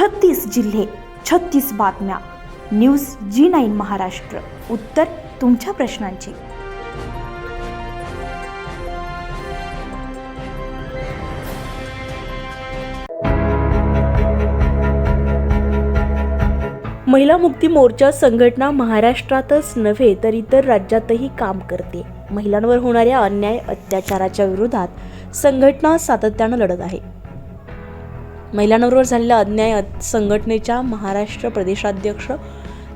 छत्तीस जिल्हे छत्तीस बातम्या. News G nine Maharashtra. उत्तर तुमच्या प्रश्नांची. महिला मुक्ती मोर्चा संघटना महाराष्ट्रातच नव्हे तर इतर राज्यातही काम करते. महिलांवर होणाऱ्या अन्याय अत्याचाराच्या विरोधात संघटना सातत्यानं लढत आहे. महिलांवर झालेल्या अन्याय संघटनेच्या महाराष्ट्र प्रदेशाध्यक्ष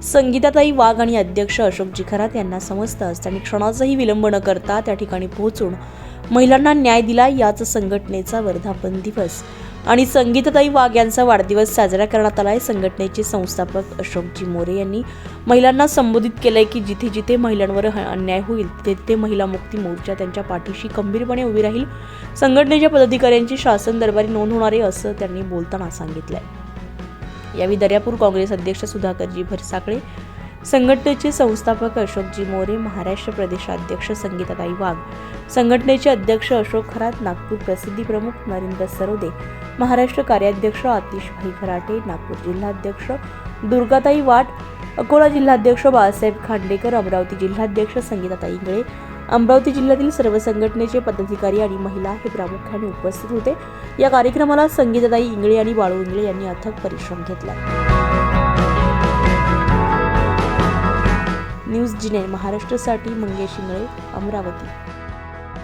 संगीताताई वाघ आणि अध्यक्ष अशोक जिखरात यांना समजताच त्यांनी क्षणाचाही विलंब न करता त्या ठिकाणी पोहोचून महिलांना न्याय दिला. याच संघटनेचा वर्धापन दिवस. आणि संगीतताई वाघ यांचा वाढदिवस साजरा करण्यात आलाय संघटनेचे संस्थापक अशोकजी मोरे यांनी महिलांना संबोधित केलंय की जिथे जिथे महिलांवर अन्याय होईल तिथे तिथे महिला मुक्ती मोर्चा त्यांच्या पाठीशी खंबीरपणे उभी राहील. संघटनेच्या पदाधिकाऱ्यांची शासन दरबारी नोंद होणार आहे असं त्यांनी बोलताना सांगितलंय. यावेळी दर्यापूर काँग्रेस अध्यक्ष सुधाकरजी भरसाकळे संघटनेचे संस्थापक अशोकजी मोरे महाराष्ट्र प्रदेशाध्यक्ष संगीताताई वाघ संघटनेचे अध्यक्ष अशोक खरात नागपूर प्रसिद्धी प्रमुख नरेंद्र सरोदे महाराष्ट्र कार्याध्यक्ष आतिशभाई खराटे नागपूर जिल्हाध्यक्ष दुर्गाताई वाट अकोला जिल्हाध्यक्ष बाळासाहेब खांडेकर अमरावती जिल्हाध्यक्ष संगीताताई इंगळे अमरावती जिल्ह्यातील सर्व संघटनेचे पदाधिकारी आणि महिला हे प्रामुख्याने उपस्थित होते. या कार्यक्रमाला संगीताताई इंगळे आणि बाळू इंगळे यांनी अथक परिश्रम घेतला. जिने महाराष्ट्रासाठी मंगेश इंगळे अमरावती